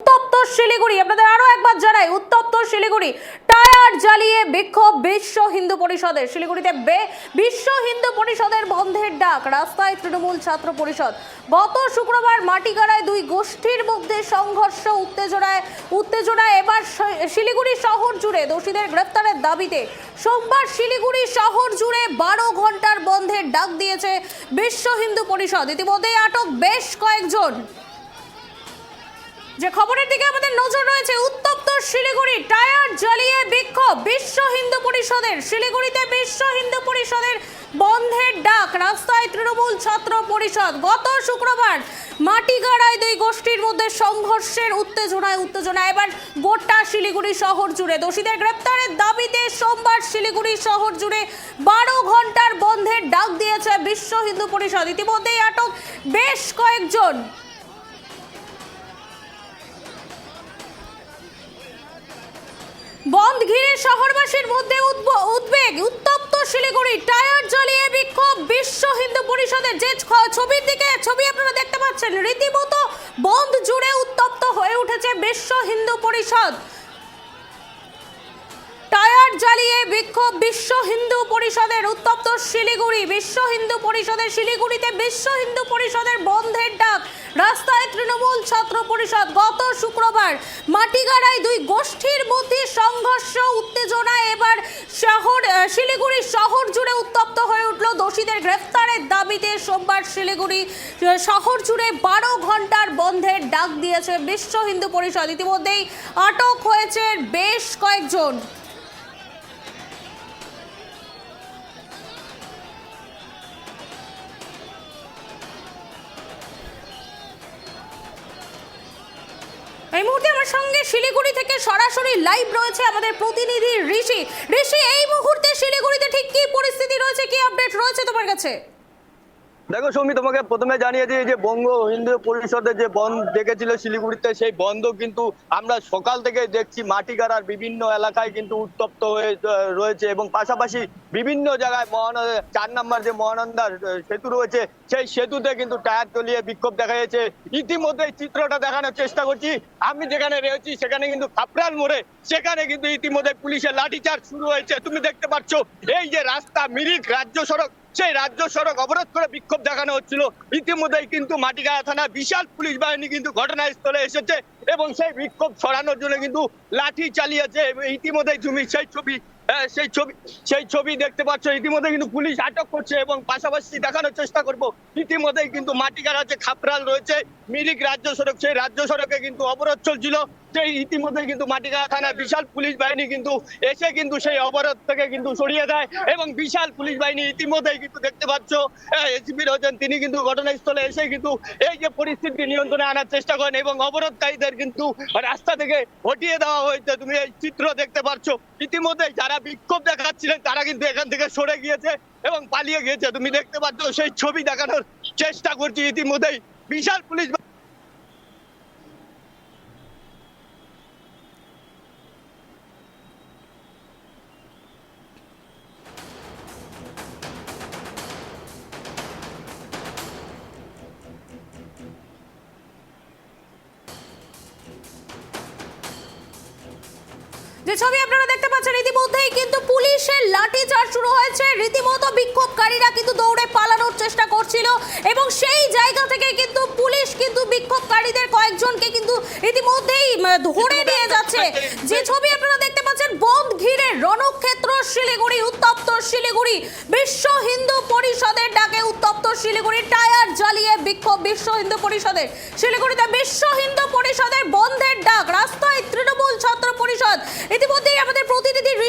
উত্তপ্ত শিলিগুড়ি। আপনাদের আরও একবার জানাই, উত্তপ্ত শিলিগুড়ি। টায়ার জ্বালিয়ে বিক্ষোভ বিশ্ব হিন্দু পরিষদের। শিলিগুড়িতে বে- বিশ্ব হিন্দু পরিষদের বন্ধের ডাক, রাস্তায় তৃণমূল ছাত্র পরিষদ। গত শুক্রবার মাটিগাড়ায় দুই গোষ্ঠীর মধ্যে সংঘর্ষ, উত্তেজনায় উত্তেজনায় এবার শিলিগুড়ি শহর জুড়ে দোষীদের গ্রেপ্তারের দাবিতে সোমবার শিলিগুড়ি শহর জুড়ে বারো ঘণ্টার বন্ধের ডাক দিয়েছে বিশ্ব হিন্দু পরিষদ। ইতিমধ্যেই আটক বেশ কয়েকজন। যে খবরের দিকে আমাদের নজর রয়েছে, উত্তপ্ত শিলিগুড়ি টায়ার জ্বালিয়ে বিক্ষোভ। বিশ্ব হিন্দু পরিষদের, শিলিগুড়িতে বিশ্ব হিন্দু পরিষদের বন্ধের ডাক। রাস্তায় তৃণমূল ছাত্র পরিষদ। গত শুক্রবার মাটিগাড়ায় দুই গোষ্ঠীর মধ্যে সংঘর্ষের উত্তেজনায় উত্তেজনা। এবার গোটা শিলিগুড়ি শহর জুড়ে। দোষীদের গ্রেপ্তারের দাবিতে সোমবার শিলিগুড়ি শহর জুড়ে বারো ঘণ্টার বন্ধের ডাক দিয়েছে বিশ্ব হিন্দু পরিষদ। ইতিমধ্যেই আটক বেশ কয়েকজন। বন্ধ ঘিরে শহরবাসীর মধ্যে উদ্ব- উদ্বেগ, উত্তপ্ত শিলিগুড়ি, টায়ার জ্বলিয়ে বিক্ষোভ, বিশ্ব হিন্দু পরিষদের যে ছবির দিকে ছবি আপনারা দেখতে পাচ্ছেন, রীতিমতো বন্ধ জুড়ে উত্তপ্ত হয়ে উঠেছে বিশ্ব হিন্দু পরিষদ। টায়ার জ্বালিয়ে বিক্ষোভ বিশ্ব হিন্দু পরিষদের উত্তপ্ত শিলিগুড়ি। বিশ্ব হিন্দু পরিষদের শিলিগুড়িতে বিশ্ব হিন্দু পরিষদের বন্ধের ডাক। রাস্তায় তৃণমূল ছাত্র পরিষদ গত শুক্রবার মাটিগাড়ায় দুই গোষ্ঠীর মধ্যে সংঘর্ষ, উত্তেজনা, এবার শহর শিলিগুড়ি শহর জুড়ে উত্তপ্ত হয়ে উঠল। দোষীদের গ্রেফতারের দাবিতে সোমবার শিলিগুড়ি শহর জুড়ে বারো ঘণ্টার বন্ধের ডাক দিয়েছে বিশ্ব হিন্দু পরিষদ। ইতিমধ্যেই আটক হয়েছে বেশ কয়েকজন। এই মুহূর্তে আমার সঙ্গে শিলিগুড়ি থেকে সরাসরি লাইভ রয়েছে আমাদের প্রতিনিধি ঋষি। ঋষি, এই মুহূর্তে শিলিগুড়িতে ঠিক কি পরিস্থিতি রয়েছে, কি আপডেট রয়েছে তোমার কাছে? দেখো সৌমি, তোমাকে প্রথমে জানিয়ে দিই যে বঙ্গ হিন্দু পরিষদের যে বন্ধ ডেকেছিল শিলিগুড়িতে, সেই বন্ধ কিন্তু আমরা সকাল থেকে দেখছি মাটি মাটিগাড়ার বিভিন্ন এলাকায় কিন্তু উত্তপ্ত হয়ে রয়েছে এবং পাশাপাশি বিভিন্ন জায়গায় মহানন্দা চার নম্বর যে মহানন্দার সেতু রয়েছে, সেই সেতুতে কিন্তু টায়ার চলিয়ে বিক্ষোভ দেখা যাচ্ছে। ইতিমধ্যে চিত্রটা দেখানোর চেষ্টা করছি। আমি যেখানে রয়েছি, সেখানে কিন্তু খাপড়াল মোড়ে, সেখানে কিন্তু ইতিমধ্যে পুলিশের লাঠিচার্জ শুরু হয়েছে। তুমি দেখতে পাচ্ছ, এই যে রাস্তা, মিরিক রাজ্য সড়ক সেই রাজ্য সড়ক অবরোধ করে বিক্ষোভ দেখানো হচ্ছিল। ইতিমধ্যেই কিন্তু মাটিগাড়া থানা বিশাল পুলিশ বাহিনী কিন্তু ঘটনাস্থলে এসেছে এবং সেই বিক্ষোভ সরানোর জন্য কিন্তু লাঠি চালিয়েছে। ইতিমধ্যেই তুমি সেই ছবি সেই ছবি সেই ছবি দেখতে পাচ্ছ। ইতিমধ্যে কিন্তু পুলিশ আটক করছে এবং পাশাপাশি দেখানোর চেষ্টা করব। ইতিমধ্যেই কিন্তু মাটিগাড়া যে খাপড়াল রয়েছে। মিরিক রাজ্য সড়ক, সেই রাজ্য সড়কে কিন্তু অবরোধ চলছিল। ইতিমধ্যে কিন্তু বিশাল পুলিশ বাহিনী কিন্তু এসে কিন্তু সেই অবরোধ থেকে কিন্তু সরিয়ে দেয় এবং বিশাল পুলিশ বাহিনী কিন্তু দেখতে পাচ্ছ রয়েছেন, তিনি কিন্তু ঘটনাস্থলে এসে কিন্তু এই যে পরিস্থিতি নিয়ন্ত্রণে আনার চেষ্টা করেন এবং অবরোধকারীদের কিন্তু রাস্তা থেকে হটিয়ে দেওয়া হয়েছে। তুমি এই চিত্র দেখতে পাচ্ছ ইতিমধ্যে যারা বিক্ষোভ দেখাচ্ছিলেন, তারা কিন্তু এখান থেকে সরে গিয়েছে এবং পালিয়ে গিয়েছে। তুমি দেখতে পাচ্ছ, সেই ছবি দেখানোর চেষ্টা করছি ইতিমধ্যেই। বিশাল পুলিশ আপনারা দেখতে পাচ্ছেন ইতিমধ্যেই কিন্তু পুলিশের লাঠি চার্জ শুরু হয়েছে। রীতিমতো বিক্ষোভকারীরা কিন্তু দৌড়ে পালানোর চেষ্টা করছিল এবং সেই জায়গা থেকে কিন্তু পুলিশ কিন্তু বিক্ষোভকারীদের কয়েকজনকে কিন্তু ইতিমধ্যেই ধরে নিয়ে যাচ্ছে। যে ছবি আপনারা দেখতে পাচ্ছেন বন্ধ ঘিরে রণক্ষেত্র শিলিগুড়ি উত্তপ্ত শিলিগুড়ি। বিশ্ব হিন্দু পরিষদের ডাকে উত্তপ্ত শিলিগুড়ি টায়ার জ্বালিয়ে বিক্ষোভ বিশ্ব হিন্দু পরিষদের। শিলিগুড়িতে বিশ্ব হিন্দু পরিষদের বন্ধের ডাক রাস্তায় তৃণমূল ছাত্র পরিষদ। ইতিমধ্যেই আমাদের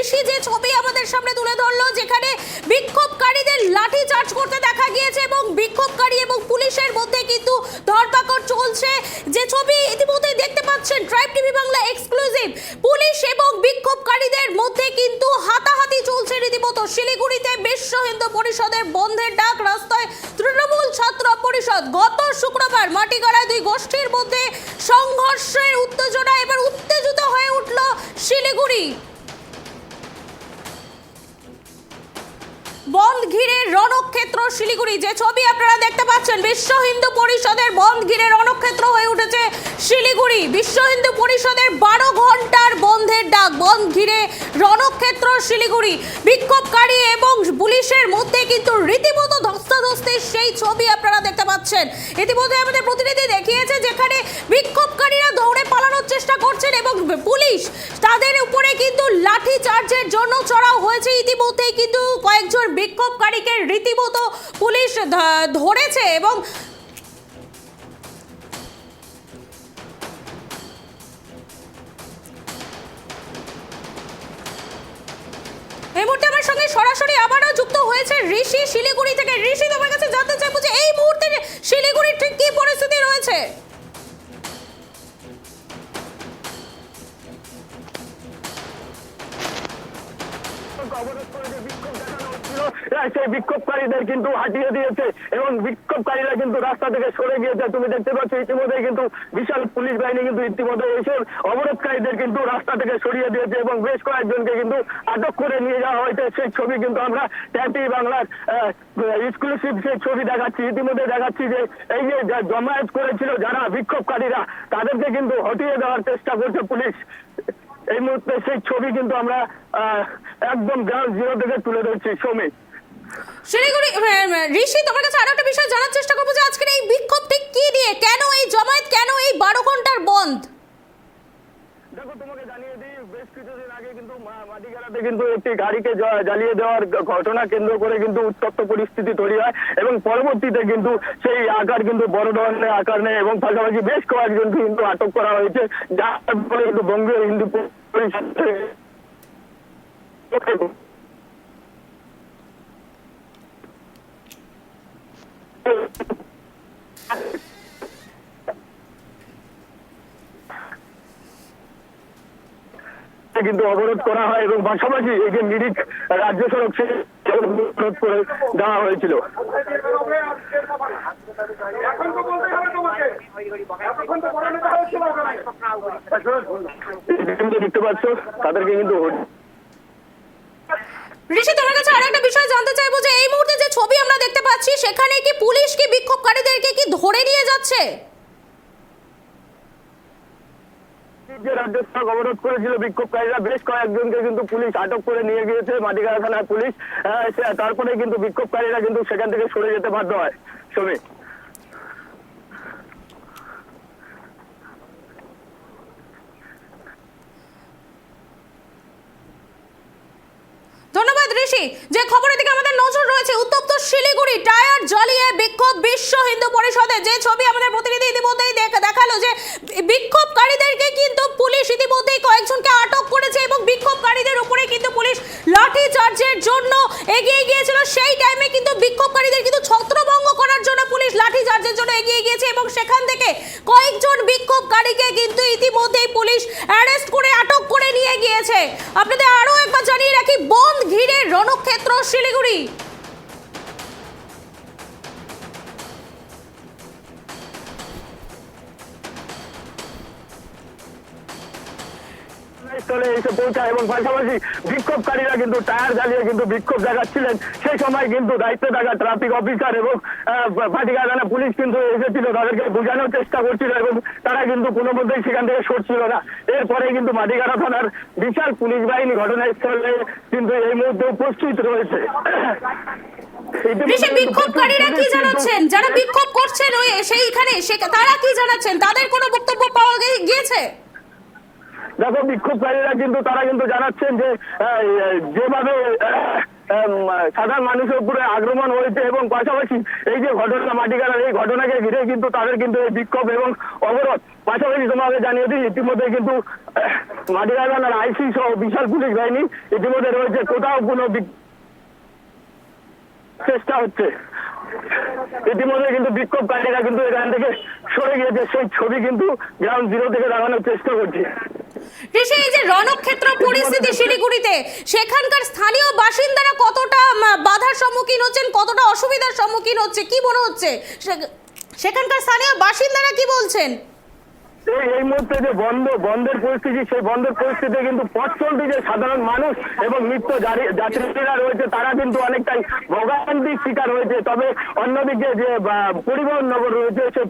প্রতিনিধি যে ছবি আমাদের সামনে তুলে ধরলো, যেখানে বিক্ষোভকারীদের লাঠি চার্জ করতে দেখা গিয়েছে এবং বিক্ষোভকারী এবং পুলিশের মধ্যে কিন্তু ধরপাকড় চলছে। যে ছবি ইতিমধ্যেই দেখতে পাচ্ছেন tribe TV Bangla exclusive police এবং বিক্ষোভকারীদের মধ্যে কিন্তু হাতাহাতি চলছে রীতিমতো। শিলিগুড়িতে বিশ্ব হিন্দু পরিষদের বন্ধের ডাক রাস্তায় তৃণমূল ছাত্র পরিষদ গত শুক্রবার মাটিগাড়ায় দুই গোষ্ঠীর মধ্যে সংঘর্ষের উত্তেজনা এবার উত্তেজিত হয়ে উঠল শিলিগুড়ি। বন্ধ ঘিরে রণক্ষেত্র, শিলিগুড়ি, যে ছবি আপনারা দেখতে পাচ্ছেন, বিশ্ব হিন্দু পরিষদের বন্ধ ঘিরে রণক্ষেত্র হয়ে উঠেছে শিলিগুড়ি। বিশ্ব হিন্দু পরিষদের বারো ঘণ্টার বন্ধের ডাক, বন্ধ ঘিরে রণক্ষেত্র শিলিগুড়ি। বিক্ষোভকারী এবং পুলিশের মধ্যে কিন্তু রীতিমতো ধস্তাধস্তির সেই ছবি আপনারা দেখতে পাচ্ছেন। ইতিমধ্যে আমাদের প্রতিনিধি দেখিয়েছে যেখানে বিক্ষোভকারীরা দৌড়ে পালানোর চেষ্টা করছেন এবং পুলিশ তাদের উপরে কিন্তু লাঠি চার্জের জন্য চড়াও হয়েছে। ইতিমধ্যেই কিন্তু কয়েকজন বিক্ষোভকারীকে রীতিমতো পুলিশ ধরেছে এবং আমার সঙ্গে সরাসরি আবারও যুক্ত হয়েছে ঋষি শিলিগুড়ি থেকে। ঋষি, তোমার কাছে জানতে চাইব যে এই মুহূর্তে শিলিগুড়ির ঠিক কি পরিস্থিতি রয়েছে? সেই বিক্ষোভকারীদের কিন্তু হাঁটিয়ে দিয়েছে এবং বিক্ষোভকারীরা কিন্তু রাস্তা থেকে সরে গিয়েছে। তুমি দেখতে পাচ্ছ, ইতিমধ্যে কিন্তু বিশাল পুলিশ বাহিনী কিন্তু ইতিমধ্যে এসে অবরোধকারীদের কিন্তু রাস্তা থেকে সরিয়ে দিয়েছে এবং বেশ কয়েকজনকে কিন্তু আটক করে নিয়ে যাওয়া হয়েছে। সেই ছবি কিন্তু আমরা ট্যাপি বাংলার এক্সক্লুসিভ সেই ছবি দেখাচ্ছি। ইতিমধ্যে দেখাচ্ছি যে এই যে জমায়েত করেছিল যারা বিক্ষোভকারীরা, তাদেরকে কিন্তু হটিয়ে দেওয়ার চেষ্টা করছে পুলিশ। এই মুহূর্তে সেই ছবি কিন্তু আমরা একদম গ্রাউন্ড জিরো থেকে তুলে ধরছি। সৌমিক শিলিগুড়ি ঋষি, তোমার কাছে আরও একটা বিষয় জানার চেষ্টা করব যে আজকের এই বিক্ষোভ ঠিক কি দিয়ে, কেন এই জমায়েত, কেন এই বারো ঘণ্টার বন্ধ? দেখো, তোমাকে জানিয়ে দিই, বেশ কিছুদিন আগে কিন্তু মাটিগাড়াতে কিন্তু একটি গাড়িকে জ্বালিয়ে দেওয়ার ঘটনা কেন্দ্র করে কিন্তু উত্তপ্ত পরিস্থিতি তৈরি হয় এবং পরবর্তীতে কিন্তু সেই আকার কিন্তু বড় ধরনের আকার নেয় এবং পাশাপাশি বেশ কয়েকজনকে কিন্তু আটক করা হয়েছে, যার ফলে কিন্তু বঙ্গীয় হিন্দু পরিষদ কিন্তু অবরোধ করা হয় এবং পাশাপাশি এই যে মিরিক রাজ্য সড়ক সে অবরোধ করে দেওয়া হয়েছিল। দেখতে পাচ্ছ তাদেরকে কিন্তু ঋষি, তোমার কাছে আর একটা বিষয় জানতে চাইব যে, এই মুহূর্তে যে ছবি আমরা দেখতে পাচ্ছি, সেখানে কি পুলিশ, কি বিক্ষোভকারীদেরকে কি ধরে নিয়ে যাচ্ছে? যে রাজ্য অবরোধ করেছিল বিক্ষোভকারীরা, বেশ কয়েকজনকে কিন্তু পুলিশ আটক করে নিয়ে গিয়েছে, মাটিগাড়া থানার পুলিশ। তারপরে কিন্তু বিক্ষোভকারীরা কিন্তু সেখান থেকে সরে যেতে বাধ্য হয়। শ্রমিক যে খবরের দিকে আমাদের নজর রয়েছে, উত্তপ্ত শিলিগুড়ি, টায়ার জ্বলিয়ে বিক্ষোভ বিশ্ব হিন্দু পরিষদে। যে ছবি আমাদের প্রতিনিধি ইতিমধ্যেই দেখ- দেখাল যে বিক্ষোভকারীদেরকে কিন্তু পুলিশ ইতিমধ্যেই কয়েকজনকে আটক করেছে এবং বিক্ষোভকারীদের উপরে কিন্তু পুলিশ লাঠি চার্জের জন্য এগিয়ে গিয়েছিল। সেই স্থলে এসে পৌঁছায় এবং পাশাপাশি বিক্ষোভকারীরা কিন্তু টায়ার জ্বালিয়ে কিন্তু বিক্ষোভ দেখাচ্ছিলেন। সেই সময় কিন্তু দায়িত্বে থাকা ট্রাফিক অফিসার এবং পুলিশ কিন্তু এসেছিল তাদেরকে বোঝানোর চেষ্টা করছিল এবং তারা কিন্তু কোনো মধ্যেই সেখান থেকে সরছিল না। এরপরে কিন্তু থানার বিশাল পুলিশ বাহিনী ঘটনাস্থলে কিন্তু এই মুহূর্তে উপস্থিত রয়েছে। বিক্ষোভকারীরা কি জানাচ্ছেন? যারা বিক্ষোভ করছেন ওই সেইখানে তারা কি জানাচ্ছেন? তাদের কোনো বক্তব্য পাওয়া গিয়েছে? দেখো, বিক্ষোভকারীরা কিন্তু, তারা কিন্তু জানাচ্ছেন যে যেভাবে সাধারণ মানুষের উপরে আক্রমণ হয়েছে এবং পাশাপাশি এই যে ঘটনা মাটিকাড়ার এই ঘটনাকে ঘিরে কিন্তু তাদের কিন্তু এই বিক্ষোভ এবং অবরোধ। পাশাপাশি তোমাকে জানিয়ে দিই, ইতিমধ্যে কিন্তু মাটিকাড়া থানার আইসি সহ বিশাল পুলিশ বাহিনী ইতিমধ্যে রয়েছে। কোথাও কোনো চেষ্টা হচ্ছে। ইতিমধ্যে কিন্তু বিক্ষোভকারীরা কিন্তু এখান থেকে সরে গিয়েছে। সেই ছবি কিন্তু গ্রাউন্ড জিরো থেকে দেখানোর চেষ্টা করছে। ঋষি এই যে রণক্ষেত্র পরিস্থিতি শিলিগুড়িতে, সেখানকার স্থানীয় বাসিন্দারা কতটা বাধার সম্মুখীন হচ্ছেন, কতটা অসুবিধার সম্মুখীন হচ্ছে, কি মনে হচ্ছে? সেখানকার স্থানীয় বাসিন্দারা কি বলছেন? এই মুহূর্তে যে বন্ধ, বন্ধের পরিস্থিতি, সেই বন্ধের পরিস্থিতিতে কিন্তু পথ চলতি যে সাধারণ মানুষ এবং নিত্য যাত্রীরা রয়েছে, তারা কিন্তু অনেকটাই ভোগান্তির শিকার হয়েছে। তবে অন্যদিকে যে পরিবহন নগর রয়েছে সে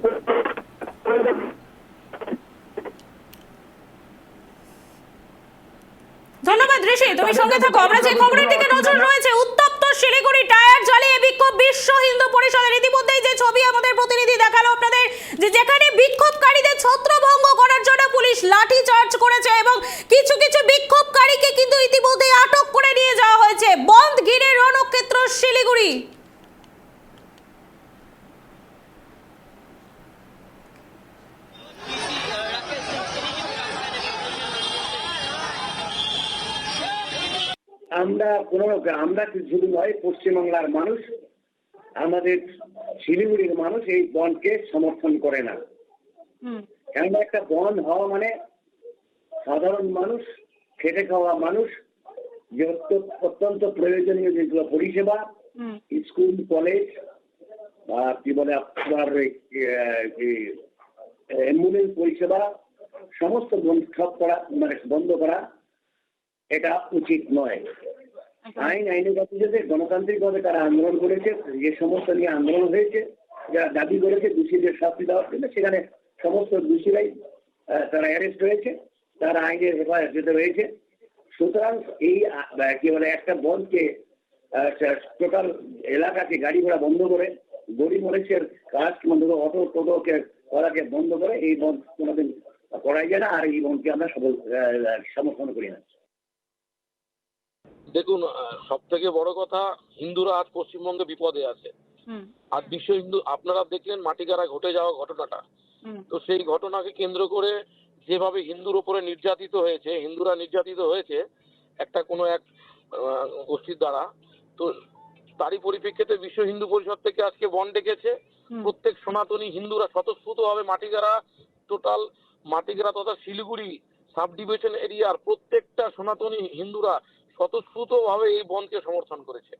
ধন্যবাদ ঋষি তুমি সঙ্গে থাকো আমরা যে খবরের দিকে নজর রয়েছে উত্তপ্ত শিলিগুড়ি টায়ার জ্বালিয়ে বিক্ষোভ বিশ্ব হিন্দু পরিষদের। ইতিমধ্যেই যে ছবি আমাদের প্রতিনিধি দেখাল আপনাদের যে যেখানে বিক্ষোভকারীদের ছত্রভঙ্গ করার জন্য পুলিশ লাঠি চার্জ করেছে এবং কিছু কিছু বিক্ষোভকারীকে কিন্তু ইতিমধ্যেই আটক করে নিয়ে যাওয়া হয়েছে বন্ধ ঘিরে রণক্ষেত্র শিলিগুড়ি আমরা কোনো আমরা শুধু নয় পশ্চিমবাংলার মানুষ আমাদের শিলিগুড়ির মানুষ এই বনকে সমর্থন করে না। কেননা একটা বন হওয়া মানে সাধারণ মানুষ খেটে খাওয়া মানুষ যে অত্যন্ত প্রয়োজনীয় যেগুলো পরিষেবা স্কুল কলেজ বা কি বলে আপনার অ্যাম্বুলেন্স পরিষেবা সমস্ত বন্ধ করা মানে বন্ধ করা এটা উচিত নয়। আইন আইনের গতিতে গণতান্ত্রিকভাবে তারা আন্দোলন করেছে, যে সমস্ত নিয়ে আন্দোলন হয়েছে, যারা দাবি করেছে দোষীদের শাস্তি দেওয়ার জন্য, সেখানে সমস্ত দোষীরাই তারা অ্যারেস্ট হয়েছে, তারা আইনের হেফাজতে রয়েছে সুতরাং এই কি বলে, একটা বন্ধকে টোটাল এলাকাকে গাড়ি ঘোড়া বন্ধ করে গরিব মানুষের কাজ করে অটো টোটোকে করাকে বন্ধ করে, এই বন্ধ কোনোদিন করাই যায় না, আর এই বনকে আমরা সফল সমর্থন করি না। দেখুন সব থেকে বড় কথা হিন্দুরা আজ পশ্চিমবঙ্গে বিপদে আছে। আর বিশ্ব হিন্দু আপনারা দেখলেন মাটিগাড়া ঘটে যাওয়া ঘটনাটা। তো সেই ঘটনাকে কেন্দ্র করে যেভাবে হিন্দুর উপরে নির্যাতিত হয়েছে হিন্দুরা নির্যাতিত হয়েছে একটা কোনো এক গোষ্ঠীর দ্বারা তো তারই পরিপ্রেক্ষিতে বিশ্ব হিন্দু পরিষদ থেকে আজকে বন ডেকেছে। প্রত্যেক সনাতনী হিন্দুরা স্বতঃস্ফূর্তভাবে মাটিগাড়া টোটাল মাটিগাড়া তথা শিলিগুড়ি সাব ডিভিশন এরিয়ার প্রত্যেকটা সনাতনী হিন্দুরা স্বতঃস্ফূর্তভাবে এই বনকে সমর্থন করেছে।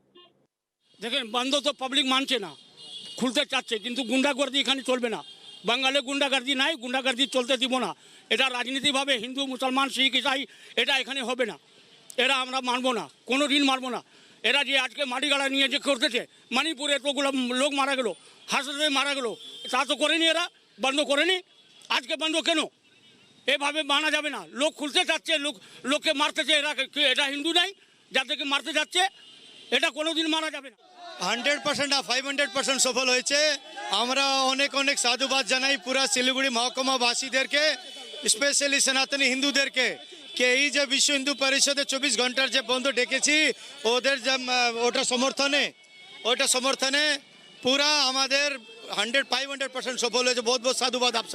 দেখেন বন্ধ তো পাবলিক মানছে না। খুলতে চাচ্ছে, কিন্তু গুন্ডাগর্দি এখানে চলবে না। বাঙালি গুন্ডাগর্দি নাই, গুন্ডাগর্দি চলতে দিব না। এটা রাজনীতিভাবে হিন্দু, মুসলমান, শিখ, ইসাই, এটা এখানে হবে না। এরা আমরা মানবো না কোনো দিন মানবো না। এরা যে আজকে মাটিগাড়া নিয়ে যে করতেছে মণিপুরে এতগুলো লোক মারা গেল, হাসপাতালে মারা গেল, তা তো করেনি এরা, বন্ধ করেনি। আজকে বন্ধ কেন? এভাবে মানা যাবে না। লোক খুলতে চাচ্ছে লোক, লোককে মারতেছে এরা এটা হিন্দু নাই, যাদেরকে মারতে যাচ্ছে, এটা কোনোদিন মানা যাবে না। হান্ড্রেড পার্সেন্ট আর ফাইভ হান্ড্রেড পার্সেন্ট সফল হয়েছে। আমরা অনেক অনেক সাধুবাদ জানাই পুরা শিলিগুড়ি মহকুমাবাসীদেরকে, স্পেশালি সনাতনী হিন্দুদেরকে। কে এই যে বিশ্ব হিন্দু পরিষদে চব্বিশ ঘণ্টার যে বন্ধ ডেকেছি, ওদের যে ওটা সমর্থনে ওটা সমর্থনে পুরা আমাদের হান্ড্রেড, ফাইভ হান্ড্রেড পার্সেন্ট সফল হয়েছে। বহুত বহুত সাধুবাদ আপ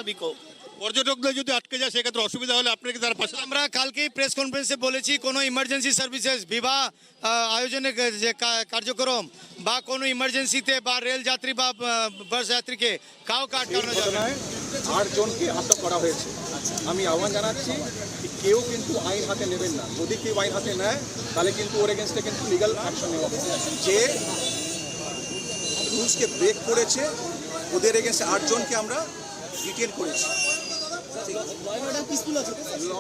পর্যটকদের যদি আটকে যায় সেক্ষেত্রে অসুবিধা হলে আপনাকে তার পাশে আমরা কালকেই প্রেস কনফারেন্সে বলেছি কোনো ইমার্জেন্সি সার্ভিসেস বিবাহ আয়োজনের যে কার্যক্রম বা কোনো ইমার্জেন্সিতে বা রেল যাত্রী বা বাস যাত্রীকে কাউকে আটকানো যাবে না। ঘটনায় আট জনকে আটক করা হয়েছে। আমি আহ্বান জানাচ্ছি কেউ কিন্তু আইন হাতে নেবেন না। যদি কেউ আইন হাতে নেয় তাহলে কিন্তু ওর এগেনস্টে কিন্তু লিগাল অ্যাকশন নেওয়া হবে। যে রুলসকে ব্রেক করেছে ওদের এগেনস্টে আটজনকে আমরা ডিটেন করেছি। ল